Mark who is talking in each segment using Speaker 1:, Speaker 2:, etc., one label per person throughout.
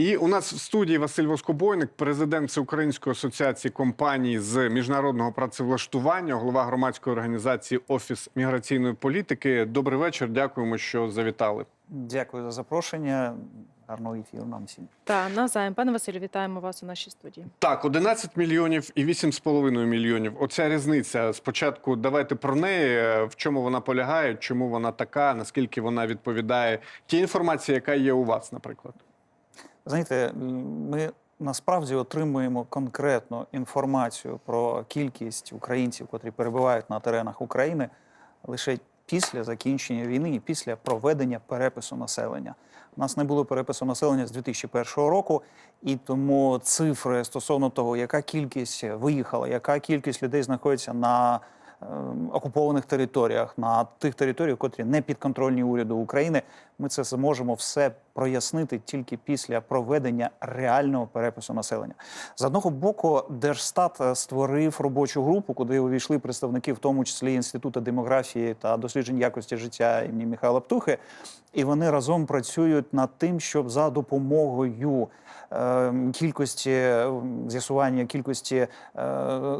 Speaker 1: І у нас в студії Василь Воскобойник, президент Всеукраїнської асоціації компаній з міжнародного працевлаштування, голова громадської організації Офіс міграційної політики. Добрий вечір. Дякуємо, що завітали.
Speaker 2: Дякую за запрошення. Гарного ефіру нам всім.
Speaker 3: Та навзаєм. Пане Василю, вітаємо вас у нашій студії.
Speaker 1: Так, 11 мільйонів і 8,5 мільйонів. Оця різниця. Спочатку давайте про неї. е, В чому вона полягає, чому вона така, наскільки вона відповідає тій інформації, яка є у вас, наприклад.
Speaker 2: Знаєте, ми насправді отримуємо конкретну інформацію про кількість українців, котрі перебувають на теренах України лише після закінчення війни і після проведення перепису населення. У нас не було перепису населення з 2001 року, і тому цифри стосовно того, яка кількість виїхала, яка кількість людей знаходиться на е, окупованих територіях, на тих територіях, котрі не підконтрольні уряду України, ми це зможемо все прояснити тільки після проведення реального перепису населення. З одного боку, Держстат е, створив робочу групу, куди увійшли представники, в тому числі Інституту демографії та досліджень якості життя імені Михайла Птухи, і вони разом працюють над тим, щоб за допомогою е, кількості з'ясування кількості е,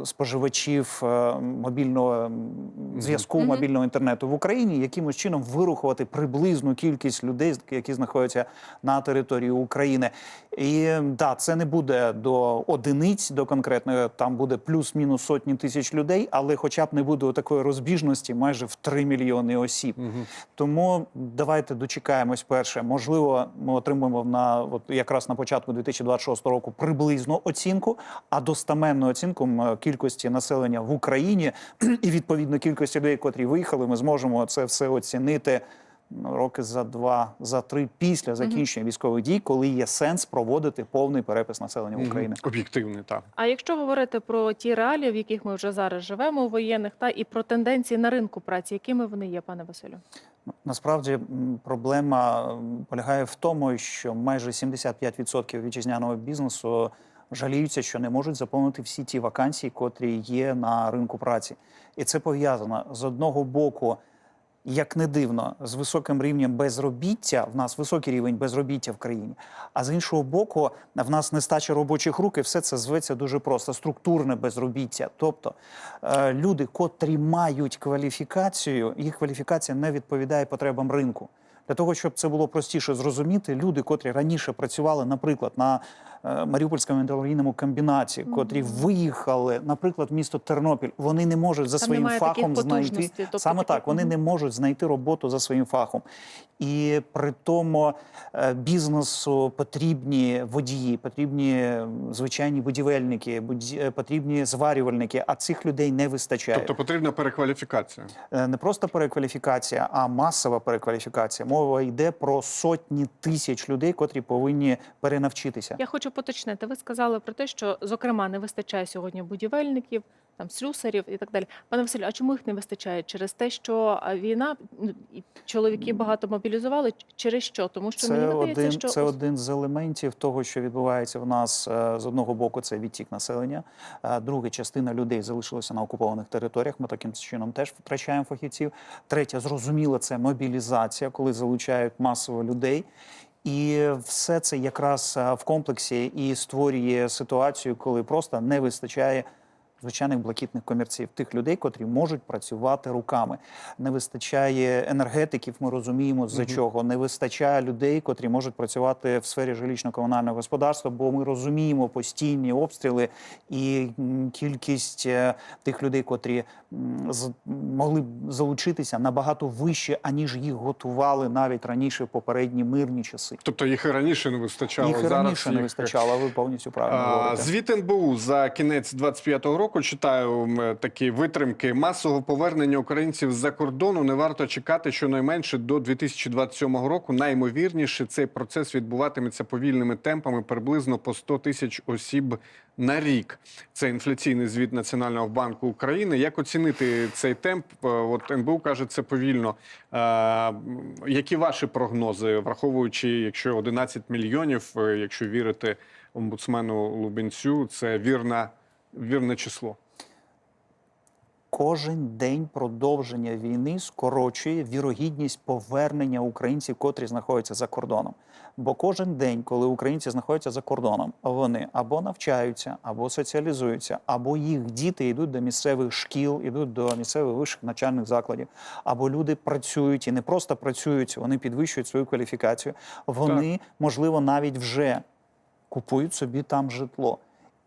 Speaker 2: споживачів е, мобільного зв'язку,
Speaker 3: Мгм.
Speaker 2: мобільного інтернету в Україні, якимось чином вирухувати приблизну кількість людей, які знаходяться на території України. І да, це не буде до одиниць, до конкретної, там буде плюс-мінус сотні тисяч людей, але хоча б не буде такої розбіжності майже в 3 мільйони осіб. Тому давайте дочекаємось перше. Можливо, ми отримаємо на от якраз на початку 2026 року приблизну оцінку, а достаменну оцінку кількості населення в Україні і відповідно кількості людей, котрі виїхали, ми зможемо це все оцінити. Ну, Роки за два, за три після закінчення військових дій, коли є сенс проводити повний перепис населення. України.
Speaker 1: Об'єктивний, так.
Speaker 3: А якщо говорити про ті реалії, в яких ми вже зараз живемо у воєнних, та і про тенденції на ринку праці, якими вони є, пане Василю?
Speaker 2: Насправді проблема полягає в тому, що майже 75% вітчизняного бізнесу жаліються, що не можуть заповнити всі ті вакансії, котрі є на ринку праці. І це пов'язано з одного боку. Як не дивно, з високим рівнем безробіття в нас високий рівень безробіття в країні. А з іншого боку, в нас нестача робочих рук, і все це зветься дуже просто структурне безробіття. Тобто е, люди, котрі мають кваліфікацію, їх кваліфікація не відповідає потребам ринку. Для того, щоб це було простіше зрозуміти, люди, котрі раніше працювали, наприклад, на Маріупольському металургійному комбінаті, котрі виїхали, наприклад, в місто Тернопіль, вони не можуть за
Speaker 3: Там
Speaker 2: своїм фахом знайти
Speaker 3: тобто
Speaker 2: саме
Speaker 3: таких-
Speaker 2: так. Вони не можуть знайти роботу за своїм фахом. І при тому е, бізнесу потрібні водії, потрібні звичайні будівельники, буді- е, потрібні зварювальники. А цих людей не вистачає.
Speaker 1: Тобто потрібна перекваліфікація.
Speaker 2: Е, не просто перекваліфікація, а масова перекваліфікація. Мова йде про сотні тисяч людей, котрі повинні перенавчитися.
Speaker 3: Я хочу поточнити. Ви сказали про те, що зокрема не вистачає сьогодні будівельників, там слюсарів і так далі. Пане Василю, а чому їх не вистачає? Через те, що війна ну, чоловіки багато мобілізували. Через що? Тому що
Speaker 2: Це
Speaker 3: мені видається,
Speaker 2: один,
Speaker 3: що
Speaker 2: це один з елементів того, що відбувається в нас е, з одного боку. Це відтік населення. Е, Друге, частина людей залишилася на окупованих територіях. Ми таким чином теж втрачаємо фахівців. Третє, зрозуміло, це мобілізація, коли залучають масово людей. І все це якраз е, в комплексі і створює ситуацію, коли просто не вистачає звичайних блакитних комірців, тих людей, котрі можуть працювати руками. Не вистачає енергетиків. Ми розуміємо за чого. Не вистачає людей, котрі можуть працювати в сфері жилищно-комунального господарства, бо ми розуміємо постійні обстріли і кількість е, тих людей, котрі могли б залучитися набагато вище, аніж їх готували навіть раніше в попередні мирні часи.
Speaker 1: Тобто їх і раніше не вистачало.
Speaker 2: Їх і
Speaker 1: зараз
Speaker 2: не
Speaker 1: їх-
Speaker 2: вистачало. Ви повністю правильно
Speaker 1: А,
Speaker 2: говорите.
Speaker 1: Звіт НБУ за кінець 25-го року читаю такі витримки масового повернення українців з-за кордону. Не варто чекати щонайменше до 2027 року. Наймовірніше цей процес відбуватиметься повільними темпами приблизно по 100 тисяч осіб на рік. Це інфляційний звіт Національного банку України. Як оцінити цей темп? Е, От НБУ каже, це повільно. Е, Які ваші прогнози, враховуючи, якщо 11 мільйонів, е, якщо вірити омбудсмену Лубенцю, це вірна, вірне число.
Speaker 2: Кожен день продовження війни скорочує вірогідність повернення українців, котрі знаходяться за кордоном. Бо кожен день, коли українці знаходяться за кордоном, вони або навчаються, або соціалізуються, або їх діти йдуть до місцевих шкіл, йдуть до місцевих вищих навчальних закладів, або люди працюють і не просто працюють, вони підвищують свою кваліфікацію. Вони, можливо, навіть вже купують собі там житло.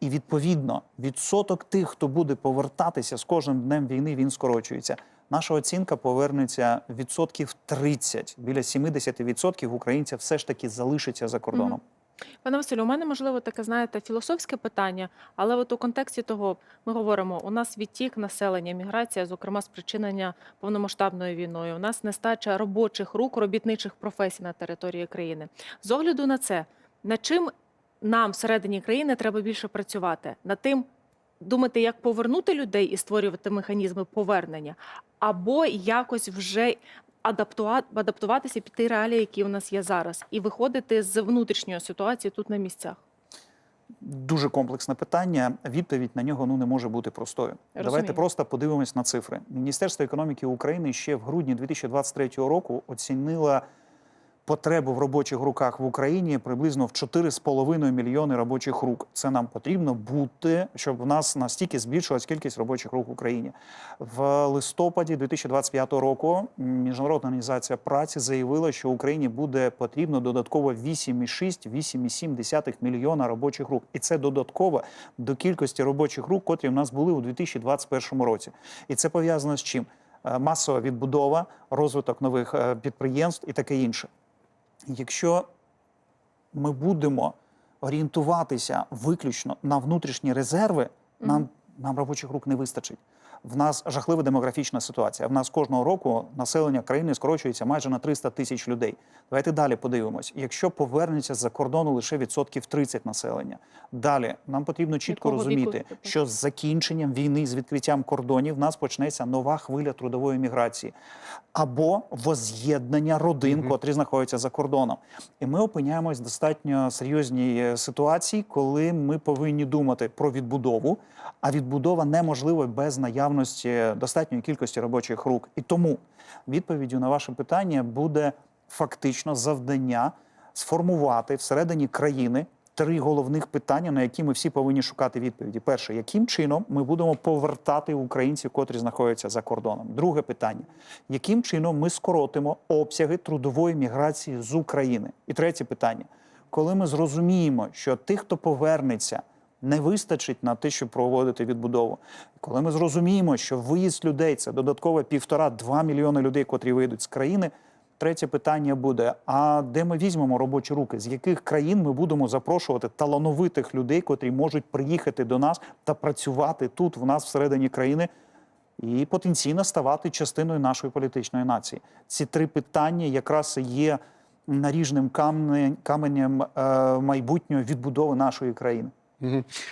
Speaker 2: І відповідно відсоток тих, хто буде повертатися з кожним днем війни, він скорочується. Наша оцінка повернеться відсотків 30. Біля 70% українців все ж таки залишиться за кордоном.
Speaker 3: Пане Василю, у мене можливо таке, знаєте, філософське питання, але от у контексті того ми говоримо: у нас відтік населення, міграція, зокрема спричинення повномасштабною війною. У нас нестача робочих рук, робітничих професій на території країни. З огляду на це, над чим нам всередині країни треба більше працювати? Над тим, думати, як повернути людей і створювати механізми повернення, або якось вже адаптуватися під ті реалії, які у нас є зараз, і виходити з внутрішньої ситуації тут на місцях.
Speaker 2: Дуже комплексне питання. Відповідь на нього ну не може бути простою. Давайте просто подивимось на цифри. Міністерство економіки України ще в грудні 2023 року оцінило потребу в робочих руках в Україні приблизно в 4,5 мільйони робочих рук. Це нам потрібно бути, щоб в нас настільки збільшилась кількість робочих рук в Україні. В листопаді 2025 року Міжнародна організація праці заявила, що Україні буде потрібно додатково 8,6-8,7 мільйона робочих рук, і це додатково до кількості робочих рук, котрі в нас були у 2021 році. І це пов'язано з чим? Е, Масова відбудова, розвиток нових е, підприємств і таке інше. Якщо ми будемо орієнтуватися виключно на внутрішні резерви, нам, нам робочих рук не вистачить. В нас жахлива демографічна ситуація. В нас кожного року населення країни скорочується майже на 300 тисяч людей. Давайте далі подивимось. Якщо повернеться з-за кордону лише відсотків 30 населення, далі нам потрібно чітко
Speaker 3: Якого
Speaker 2: розуміти, що з закінченням війни, з відкриттям кордонів, в нас почнеться нова хвиля трудової міграції або воз'єднання родин,
Speaker 1: Мгм.
Speaker 2: котрі знаходяться за кордоном. І ми опиняємось в достатньо серйозній е, ситуації, коли ми повинні думати про відбудову, а відбудова неможлива без наявності достатньої кількості робочих рук. І тому відповіддю на ваше питання буде фактично завдання сформувати всередині країни. Три головних питання, на які ми всі повинні шукати відповіді. Перше, яким чином ми будемо повертати українців, котрі знаходяться за кордоном? Друге питання: яким чином ми скоротимо обсяги трудової міграції з України? І третє питання: коли ми зрозуміємо, що тих, хто повернеться, не вистачить на те, щоб проводити відбудову. Коли ми зрозуміємо, що виїзд людей це додатково півтора-два мільйони людей, котрі вийдуть з країни. Третє питання буде: а де ми візьмемо робочі руки? З яких країн ми будемо запрошувати талановитих людей, котрі можуть приїхати до нас та працювати тут, в нас всередині країни, і потенційно ставати частиною нашої політичної нації? Ці три питання якраз є наріжним каменем е, майбутньої відбудови нашої країни.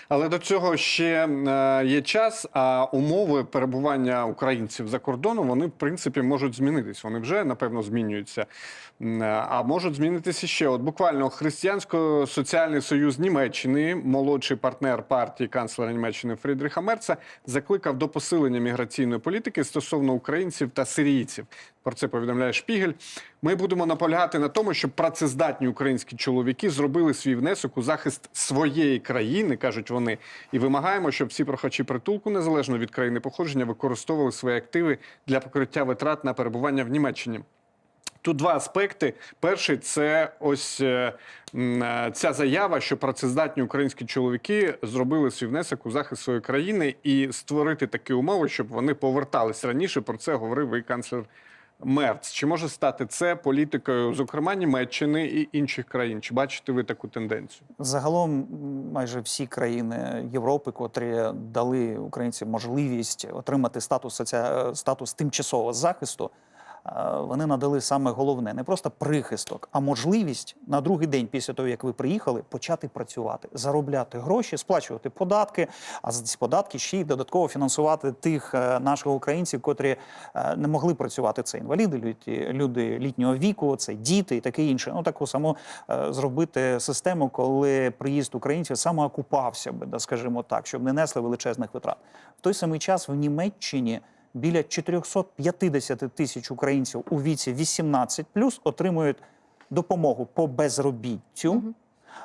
Speaker 1: Але до цього ще е, є час, а умови перебування українців за кордоном вони в принципі можуть змінитись. Вони вже напевно змінюються. Е, А можуть змінитися ще. От буквально християнсько-соціальний союз Німеччини, молодший партнер партії канцлера Німеччини Фрідріха Мерца, закликав до посилення міграційної політики стосовно українців та сирійців. Про це повідомляє Шпігель. Ми будемо наполягати на тому, щоб працездатні українські чоловіки зробили свій внесок у захист своєї країни, кажуть вони, і вимагаємо, щоб всі прохачі притулку, незалежно від країни походження, використовували свої активи для покриття витрат на перебування в Німеччині. Тут два аспекти. Перший це ось е, е, ця заява, що працездатні українські чоловіки зробили свій внесок у захист своєї країни і створити такі умови, щоб вони повертались раніше. Про це говорив і канцлер Мерц. Чи може стати це політикою, зокрема Німеччини і інших країн? Чи бачите ви таку тенденцію?
Speaker 2: Загалом майже всі країни Європи, котрі дали українцям можливість отримати статус соці... статус тимчасового захисту, вони надали саме головне не просто прихисток, а можливість на другий день після того, як ви приїхали, почати працювати, заробляти гроші, сплачувати податки, а за ці податки ще й додатково фінансувати тих е, наших українців, котрі е, не могли працювати. Це інваліди, люди, літнього віку, це діти і таке інше. Ну таку саму е, зробити систему, коли приїзд українців самоокупався би, да, скажімо так, щоб не несли величезних витрат. В той самий час в Німеччині біля 450 тисяч українців у віці 18 отримують допомогу по безробіттю.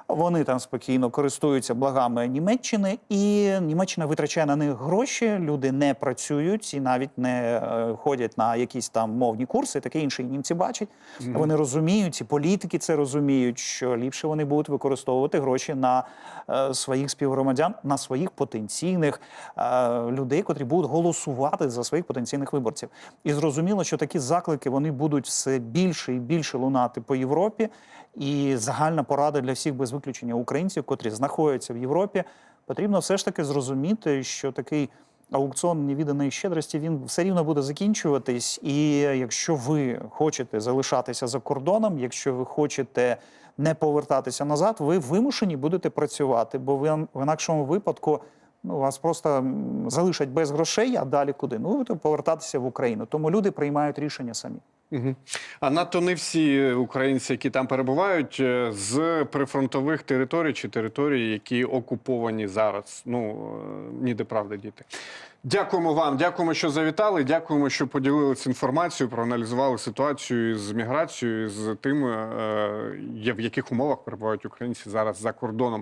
Speaker 2: Вони там спокійно користуються благами Німеччини, і Німеччина витрачає на них гроші. Люди не працюють і навіть не е, ходять на якісь там мовні курси. Таке інше і німці бачать. Вони розуміють, і політики це розуміють, що ліпше вони будуть використовувати гроші на е, своїх співгромадян, на своїх потенційних е, людей, котрі будуть голосувати за своїх потенційних виборців. І зрозуміло, що такі заклики вони будуть все більше і більше лунати по Європі. І загальна порада для всіх без виключення українців, котрі знаходяться в Європі, потрібно все ж таки зрозуміти, що такий аукціон невіданої щедрості він все рівно буде закінчуватись. І якщо ви хочете залишатися за кордоном, якщо ви хочете не повертатися назад, ви вимушені будете працювати, бо ви в інакшому випадку. Ну, вас просто залишать без грошей, а далі куди? Ну, ви повертатися в Україну. Тому люди приймають рішення самі.
Speaker 1: А надто не всі українці, які там перебувають, е, з прифронтових територій чи територій, які окуповані зараз. Ну е, ніде правда, діти. Дякуємо вам, дякуємо, що завітали. Дякуємо, що поділилися інформацією, проаналізували ситуацію з міграцією, з тим, е, в яких умовах перебувають українці зараз за кордоном.